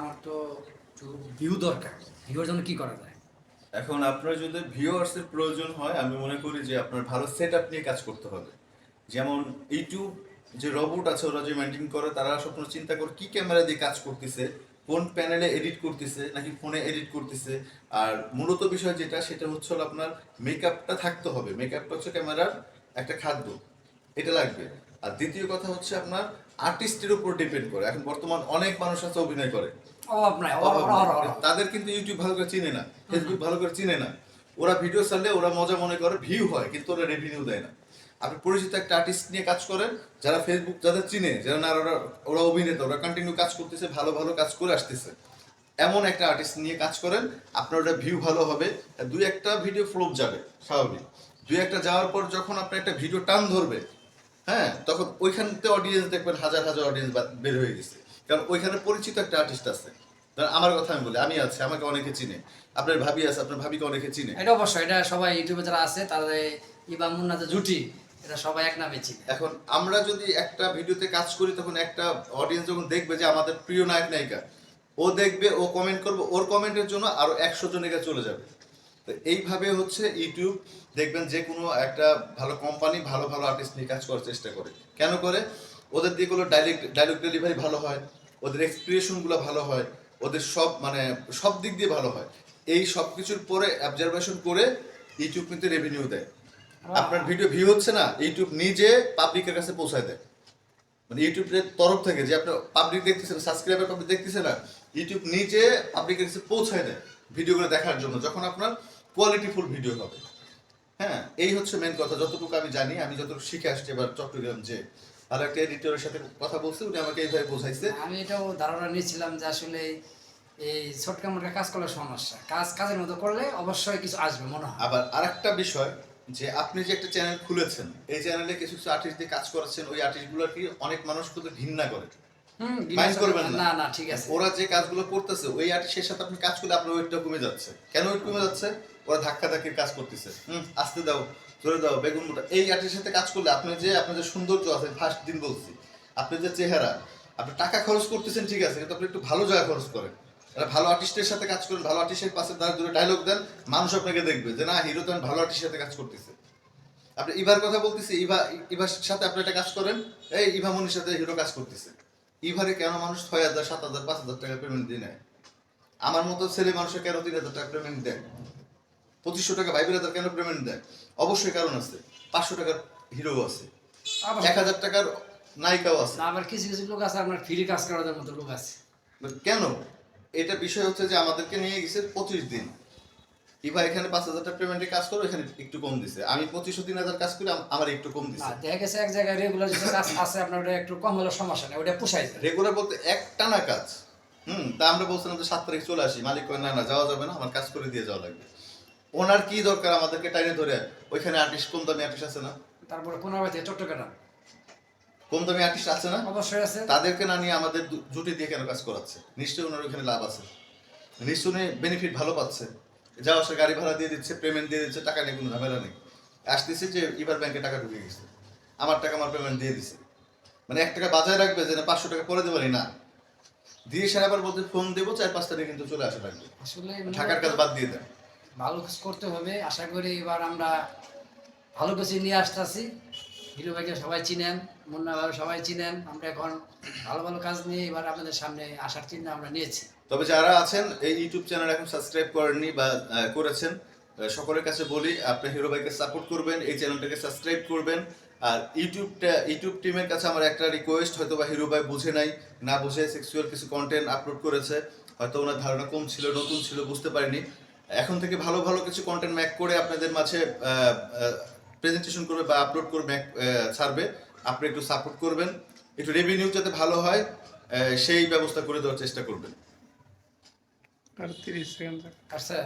আমার তো ভিউ দরকার। ভিউর জন্য কি করা যায়? এখন আপনার যদি ভিউয়ার্স এর প্রয়োজন হয়, আমি মনে করি যে আপনার ভালো সেট আপ নিয়ে কাজ করতে হবে। যেমন ইউটিউব যে রোবট আছে, ওরা যে মেনটেন করে, তারা স্বপ্ন চিন্তা করে কি ক্যামেরা দিয়ে কাজ করতেছে, কোন প্যানেলে এডিট করতেছে, নাকি ফোনে এডিট করতেছে। আর মূলত বিষয় যেটা, সেটা হচ্ছে আপনার মেকআপটা থাকতে হবে। মেকআপটা হচ্ছে ক্যামেরার একটা খাদ্য। এটা লাগবে। আর দ্বিতীয় কথা হচ্ছে আপনার আর্টিস্টের উপর ডিপেন্ড করে। এখন বর্তমান অনেক মানুষ আছে অভিনয় করে। তাদের কিন্তু ইউটিউব ভালো করে চিনে না ফেসবুক ভালো করে চিনে না। ওরা ভিডিও ছাড়লে ওরা মজা মনে করে ভিউ হয় কিন্তু ওরা রেভিনিউ দেয় না। আপনি পরিচিত একটা আর্টিস্ট নিয়ে কাজ করেন যারা ফেসবুক যাদের চিনে যারা না ওরা ওরা অভিনেতা ওরা কন্টিনিউ কাজ করতেছে ভালো ভালো কাজ করে আসতেছে। এমন একটা আর্টিস্ট নিয়ে কাজ করেন আপনার ওটা ভিউ ভালো হবে দুই একটা ভিডিও ফ্লোপ যাবে স্বাভাবিক। দুই একটা যাওয়ার পর যখন আপনার একটা ভিডিও টান ধরবে হ্যাঁ তখন ওইখানতে অডিয়েন্স দেখবেন হাজার হাজার অডিয়েন্স বের হয়ে গেছে। কারণ ওইখানে পরিচিত একটা আর্টিস্ট আছে। আমার কথা আমি বলি আমি আছি আমাকে অনেকে চিনে। আপনার ভাবি আছে আপনার ভাবিকে অনেকে চিনে। এটা অবশ্যই এটা সবাই ইউটিউবে যারা আছে তাদের ইবা মুন্না যে জুটি এটা সবাই এক নামে চিনে। এখন আমরা যদি একটা ভিডিওতে কাজ করি তখন একটা অডিয়েন্স যখন দেখবে যে আমাদের প্রিয় নায়ক নায়িকা ও দেখবে ও কমেন্ট করবে ওর কমেন্টের জন্য আরও একশো জনের চলে যাবে। তো এইভাবে হচ্ছে ইউটিউব দেখবেন যে কোনো একটা ভালো কোম্পানি ভালো ভালো আর্টিস্ট নিয়ে কাজ করার চেষ্টা করে। কেন করে? ওদের দিকগুলো ডাইরেক্ট ডায়লগ ডেলিভারি ভালো হয় ওদের এক্সপ্রেশনগুলো ভালো হয় ওদের সব মানে সব দিক দিয়ে ভালো হয়। এই সব কিছুর পরে অবজারভেশন করে ইউটিউব কিন্তু রেভিনিউ দেয়। আপনার ভিডিও ভিউ হচ্ছে না ইউটিউব নিজে পাবলিকের কাছে পৌঁছায় দেয়। মানে ইউটিউবের তরফ থেকে যে আপনার পাবলিক দেখতেছে না সাবস্ক্রাইবার পাবলিক দেখতেছে না ইউটিউব নিজে পাবলিকের কাছে পৌঁছায় দেয় ভিডিওগুলো দেখার জন্য। যখন আপনার কোয়ালিটিফুল ভিডিও হবে। হ্যাঁ এই হচ্ছে মেন কথা। যতটুকু আমি জানি আমি যতটুকু শিখে আসছি এবার চট্টগ্রাম যে ভালো একটা এডিটরের সাথে কথা বলছে উনি আমাকে এইভাবে বোঝাইছে। আমি এটাও ধারণা নিয়েছিলাম যে আসলে এই ছোটকা মোটকা কাজ করলে সমস্যা। কাজ কাজের মতো করলে অবশ্যই কিছু আসবে মনে হয়। আবার আরেকটা বিষয় যে আপনি যে একটা চ্যানেল খুলেছেন এই চ্যানেলে কিছু কিছু আর্টিস্ট দিয়ে কাজ করেছেন ওই আর্টিস্টগুলোর কি অনেক মানুষ কিন্তু ঘৃণা করে? হুম করবেন না। না না ঠিক আছে। ওরা যে কাজগুলো করতেছে ওই আর্টিস্টের সাথে আপনি কাজ করলে আপনার ওয়েটটা কমে যাচ্ছে। কেন ওয়েট কমে যাচ্ছে? ওরা ধাক্কা ধাক্কির কাজ করতেছে। হুম, আসতে দাও, ধরে দাও, বেগুন মোটা। এই আর্টিস্টের সাথে কাজ করলে আপনি যে আপনার যে সৌন্দর্য আছে ফার্স্ট দিন বলছি আপনার যে চেহারা, আপনি টাকা খরচ করতেছেন, ঠিক আছে, কিন্তু আপনি একটু ভালো জায়গায় খরচ করেন। একটা ভালো আর্টিস্টের সাথে কাজ করেন, ভালো আর্টিস্টের পাশে দ্বারা দূরে ডায়লগ দেন, মানুষ আপনাকে দেখবে যে, না হিরো তো ভালো আর্টিস্টের সাথে কাজ করতেছে। আপনি ইভার কথা বলতেছি, ইভা, ইভার সাথে আপনি একটা কাজ করেন, এই ইভা মনির সাথে হিরো কাজ করতেছে। ইভারে কেন মানুষ ছয় হাজার, সাত হাজার, পাঁচ হাজার টাকা পেমেন্ট দিয়ে নেয়? আমার মতো ছেলে মানুষের কেন তিন হাজার টাকা পেমেন্ট দেয়? পঁচিশশো টাকা বাইবেল হাজার কেন পেমেন্ট দেয়? অবশ্যই কারণ আছে। পাঁচশো টাকার হিরো আছে। এক হাজার টাকার নায়িকাও আছে। আবার কিছু কিছু লোক আছে আপনার ফ্রি কাজ করার মতো লোক আছে। কেন? এটা বিষয় হচ্ছে যে আমাদেরকে নিয়ে গেছে পঁচিশ দিন। ইভা এখানে পাঁচ হাজার টাকা পেমেন্টে কাজ করো এখানে একটু কম দিছে। আমি পঁচিশশো তিন হাজার কাজ করি আমার একটু কম দিছে। দেখা গেছে এক জায়গায় রেগুলার কাজ আছে আপনার ওটা একটু কম হলে সমস্যা নেই ওটা পোষাই রেগুলার বলতে এক টানা কাজ। হুম তা আমরা বলছিলাম যে সাত তারিখ চলে আসি। মালিক কয় না না যাওয়া যাবে না আমার কাজ করে দিয়ে যাওয়া লাগবে। ওনার কি দরকার আমাদেরকে টাইনে ধরে? ওইখানে আর্টিস্ট কম দামি আর্টিস্ট আছে না? তারপরে কোন বাড়িতে চট্টগ্রাম। কম দামি আর্টিস্ট আছে না? অবশ্যই আছে। তাদেরকে না নিয়ে আমাদের জুটি দিয়ে কেন কাজ করাচ্ছে? নিশ্চয়ই ওনার ওখানে লাভ আছে। নিশ্চয়ই উনি বেনিফিট ভালো পাচ্ছে। যাওয়া আসা গাড়ি ভাড়া দিয়ে দিচ্ছে পেমেন্ট দিয়ে দিচ্ছে টাকা নিয়ে কোনো ঝামেলা নেই। আসতেছে যে এবার ব্যাংকে টাকা ঢুকে গেছে। আমার টাকা আমার পেমেন্ট দিয়ে দিছে। মানে এক টাকা বাজায় রাখবে যে না পাঁচশো টাকা করে দেবানি না। দিয়ে সারা আবার বলতে ফোন দেবো চার পাঁচ তারিখ কিন্তু চলে আসা লাগবে। আসলে ঢাকার কাজ বাদ দিয়ে দেন। ভালো কাজ করতে হবে। আশা করি এবার আমরা ভালো কিছু নিয়ে আসতেছি। হিরো ভাইকে সবাই চিনেন, মুন্না ভাই সবাই চিনেন। আমরা এখন ভালো ভালো কাজ নিয়ে এবার আপনাদের সামনে আসার চিন্তা আমরা নিয়েছি। তবে যারা আছেন, এই ইউটিউব চ্যানেল এখন সাবস্ক্রাইব করেননি বা করেছেন সকলের কাছে বলি, আপনি হিরো ভাইকে সাপোর্ট করবেন, এই চ্যানেলটাকে সাবস্ক্রাইব করবেন। আর ইউটিউবটা ইউটিউব টিমের কাছে আমার একটা রিকোয়েস্ট হয়তো বা হিরো ভাই বুঝে নাই, না বুঝে সেক্সুয়াল কিছু কন্টেন্ট আপলোড করেছে, হয়তো ওনার ধারণা কম ছিল, নতুন ছিল, বুঝতে পারিনি। এখন থেকে ভালো ভালো কিছু কন্টেন্ট ম্যাক করে আপনাদের মাঝে প্রেজেন্টেশন করবে বা আপলোড করবে ম্যাক ছাড়বে আপনি একটু সাপোর্ট করবেন। একটু রেভিনিউ যাতে ভালো হয় সেই ব্যবস্থা করে দেওয়ার চেষ্টা করবেন। আর তিরিশ সেকেন্ড আচ্ছা